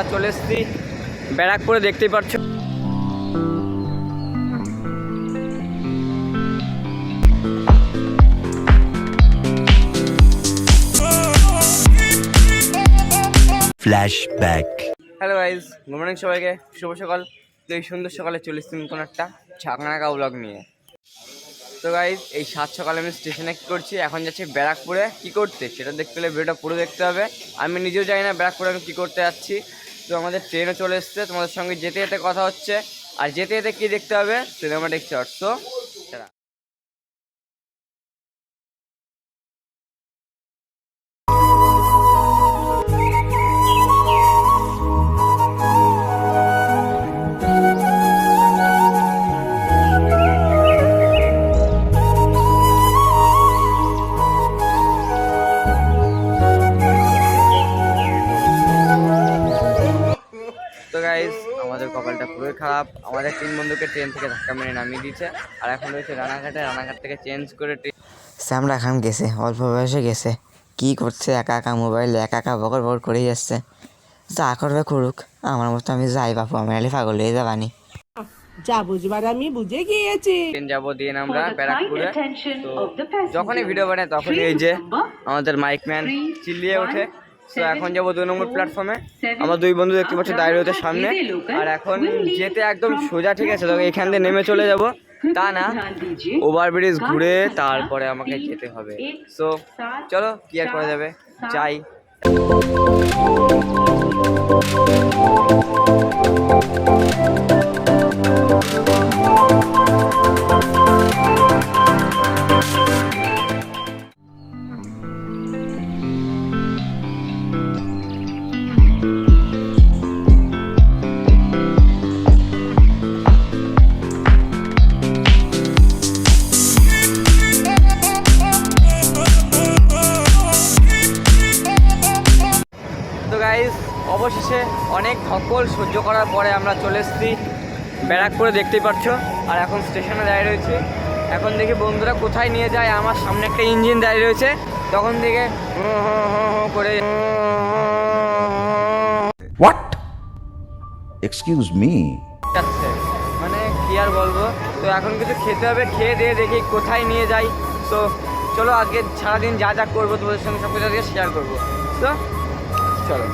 আমরা চলে এসেছি ব্যারাকপুরে দেখতেই পাচ্ছ। Flashback. Hello guys good morning সবাইকে। শুভ সকাল। তো এই সুন্দর সকালে চলে এসেছি নতুন একটা ছাকনাকা ব্লগ নিয়ে। তো গাইজ এই সাত সকালে আমি স্টেশনে কী করছি? এখন যাচ্ছি ব্যারাকপুরে। কী করতে? সেটা দেখতে হলে ভিডিওটা পুরো দেখতে হবে। আমি নিজেও জানি না ব্যারাকপুরে আমি কী করতে যাচ্ছি। তো আমাদের ট্রেনও চলে এসছে। তোমাদের সঙ্গে যেতে যেতে কথা হচ্ছে। আর যেতে যেতে কী দেখতে হবে? Cinematic shorts. তো পুরোই খারাপ আমাদের তিন বন্ধুকে ট্রেন থেকে ধাক্কা মেরে নামিয়ে দিয়েছে। আর এখন রয়েছে রানাঘাটে রানাঘাট থেকে চেঞ্জ করে ট্রেন শ্যামরা খান গেছে অল্প বয়সে গেছে। কি করছে একা একা মোবাইল একা একা বকর বকর করেই যাচ্ছে যা করবে করুক আমার মতো আমি যাই বাপু আমি আলি পাগল হয়ে যাবানি। যা বুঝবার আমি বুঝে গিয়েছি। ট্রেন যাব দিয়ে আমরা ব্যারাকপুরে। তো যখনই ভিডিও বানাই তখনই এই যে আমাদের মাইক ম্যান চিল্লিয়ে ওঠে। তো এখন যাব দুই নম্বর প্ল্যাটফর্মে আমার দুই বন্ধু দেখতে পাচ্ছি দাঁড়িয়ে রয়েছে সামনে। আর এখন যেতে একদম সোজা ঠিক আছে তবে এখান দিয়ে নেমে চলে যাব। তা না ওভারব্রিজ ঘুরে তারপরে আমাকে যেতে হবে। সো চলো কি আর করা যাবে? যাই। তো অবশেষে অনেক ধকল সহ্য করার পরে আমরা চলে এসেছি ব্যারাকপুরে দেখতেই পাচ্ছ আর এখন স্টেশনে দাঁড়িয়ে রয়েছে। এখন দেখি বন্ধুরা কোথায় নিয়ে যায়। আমার সামনে একটা ইঞ্জিন দাঁড়িয়ে রয়েছে। তখন থেকে করে? Excuse me. যাচ্ছে। মানে কি আর বলব? তো এখন কিছু খেতে হবে। খেয়ে দিয়ে দেখি কোথায় নিয়ে যাই। তো চলো আজকে সারাদিন যা যা করব তোমাদের সঙ্গে সব কিছু আজকে শেয়ার করব। তো চলো।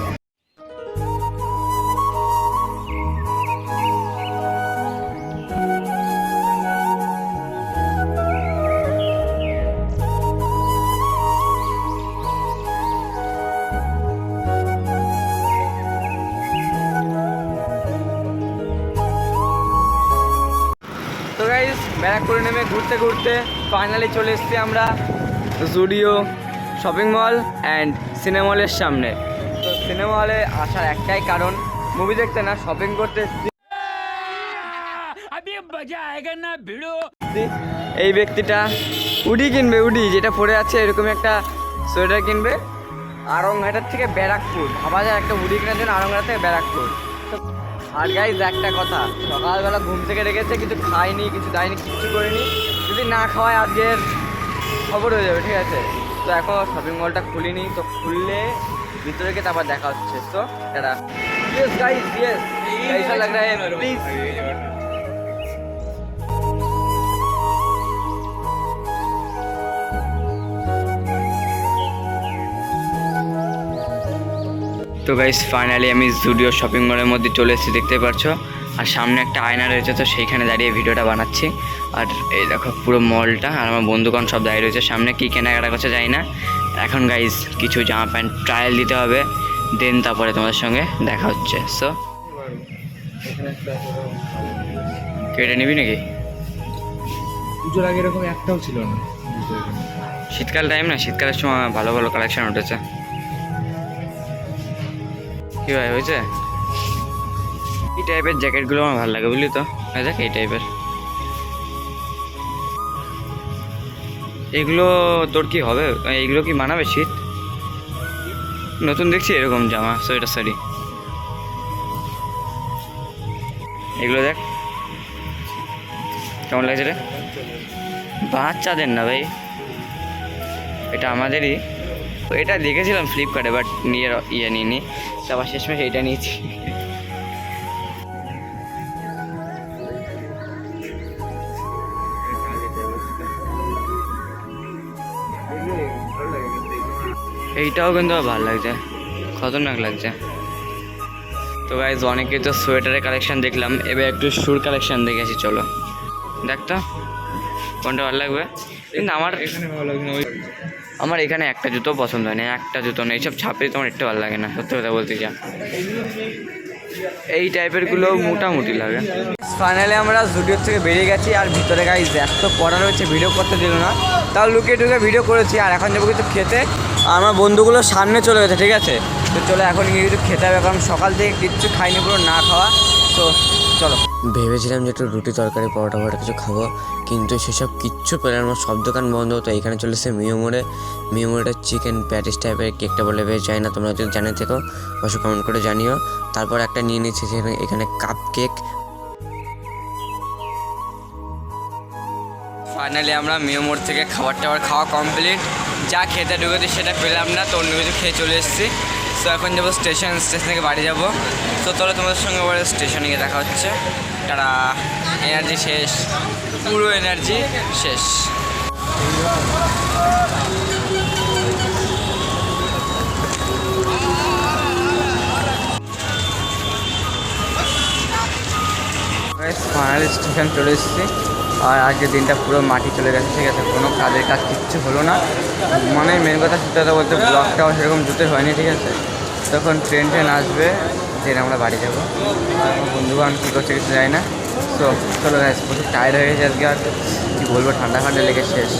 ব্যারাকপুরে নেমে ঘুরতে ঘুরতে ফাইনালি চলে এসছি আমরা Zudio shopping mall and cinema হলের সামনে। তো সিনেমা হলে আসার একটাই কারণ মুভি দেখতে না শপিং করতে এই ব্যক্তিটা উডি কিনবে, উডি, যেটা পরে আছে এরকম একটা সোয়েটার কিনবে। আরংঘাটার থেকে ব্যারাকপুর, ভাবা যায় একটা উডি কেনার জন্য আরংঘাটা থেকে ব্যারাকপুর। আর গাইজ একটা কথা সকালবেলা ঘুম থেকে রেখেছে কিছু খাইনি কিছু দেয়নি কিচ্ছু করিনি যদি না খাওয়ায় আজকের খবর হয়ে যাবে ঠিক আছে তো এখন শপিং মলটা খুলিনি তো খুললে ভিতরে গিয়ে তারপর দেখা হচ্ছে তো দাদা ইয়েস গাইজ ইয়েস कैसा लग रहा है प्लीज তো গাইস ফাইনালি আমি জুডিও শপিং মলের মধ্যে চলে এসেছি দেখতে পারছ? আর সামনে একটা আয়না রয়েছে তো সেইখানে দাঁড়িয়ে ভিডিওটা বানাচ্ছি। আর এই দেখো পুরো মলটা আর আমার বন্ধুগণ সব দাঁড়িয়ে রয়েছে। সামনে কী কেনাকাটা করছে যাই না। এখন গাইস কিছু জামা প্যান্ট ট্রায়াল দিতে হবে। দেন তারপরে তোমাদের সঙ্গে দেখা হচ্ছে। সো কেটে নিবি নাকি? পুজোর আগে এরকম একটাও ছিল না। শীতকাল টাইম না? শীতকালের সময় ভালো ভালো কালেকশন উঠেছে। কি ভাই, হয়েছে? এই টাইপের জ্যাকেটগুলো আমার ভালো লাগে, বুঝলি তো? দেখ, এই টাইপের এগুলো তোর কি হবে? এইগুলো কি মানাবে শীত? নতুন দেখছি এরকম জামা, সোয়েটার, শাড়ি। এগুলো দেখ। কেমন লাগছে রে? বাচ্চাদের না ভাই। এটা আমাদেরই। এটা দেখেছিলাম ফ্লিপকার্টে বাট নিয়ে ইয়ে নিইনি। তারপর শেষমেশ এইটা নিয়েছি। এইটাও কিন্তু আমার ভালো লাগছে। খতরনাক লাগছে। তো গাইজ অনেকে তো সোয়েটারের কালেকশান দেখলাম, এবার একটু শুর কালেকশন দেখেছি চলো। দেখ তো, কোনটা ভালো লাগবে? কিন্তু আমার এখানে ভালো লাগছে না ওই আমার এখানে একটা জুতো পছন্দ হয় না একটা জুতো নেই সব ছাপে তোমার একটু ভালো লাগে না সত্যি কথা বলতে যা। এই টাইপেরগুলো মোটামুটি লাগে। ফাইনালি আমরা স্টুডিও থেকে বেরিয়ে গেছি আর ভিতরে গাইজ এত পড়া রয়েছে ভিডিও করতে দিল না। তাও লুকিয়ে টুকিয়ে ভিডিও করেছি আর এখন যাব কিছু খেতে। আমার বন্ধুগুলো সামনে চলে গেছে ঠিক আছে? তো চলো এখন গিয়ে কিছু খেতে হবে কারণ সকাল থেকে কিচ্ছু খাইনি পুরো না খাওয়া। তো চলো। ভেবেছিলাম যে একটু রুটি তরকারি, পরোটা পরোটা কিছু খাব, কিন্তু সেসব কিচ্ছু পেলাম আমার সব দোকান বন্ধ হতো, এখানে চলে এসে মিও মোড়ে, মিও মোড়েটা চিকেন প্যাটিস টাইপের কেকটা বলে, বেশ যায় না, তোমরা যদি জানে থেকো অবশ্যই কমেন্ট করে জানিও। তারপর একটা নিয়ে নিচ্ছি এখানে কাপ কেক ফাইনালি আমরা মিও মোড় থেকে খাবার টাবার খাওয়া কমপ্লিট যা খেতে ঢুকেছি সেটা পেলাম না, তো অন্য কিছু খেয়ে চলে এসেছি। তো এখন যাব স্টেশন স্টেশন থেকে বাড়ি যাব। তো চলো তোমাদের সঙ্গে পরে স্টেশনে গিয়ে দেখা হচ্ছে। তারা এনার্জি শেষ। পুরো এনার্জি শেষ। স্টেশন চলে এসেছি। আর আজকের দিনটা পুরো মাটি চলে গেছে, ঠিক আছে? কোনো কাজের কাজ কিচ্ছু হলো না। মানে মেন কথা সত্যি কথা বলতে ব্লগটাও সেরকম জুতে হয়নি, ঠিক আছে? তখন ট্রেন ট্রেন আসবে ট্রেন আমরা বাড়ি যাব। বন্ধুবান কী করছে কিছু যায় না। তো চলো গাছ প্রচুর টায়ার্ড হয়ে গেছে আজকে, আর কী বলব, ঠান্ডা ঠান্ডা লেগে শেষ।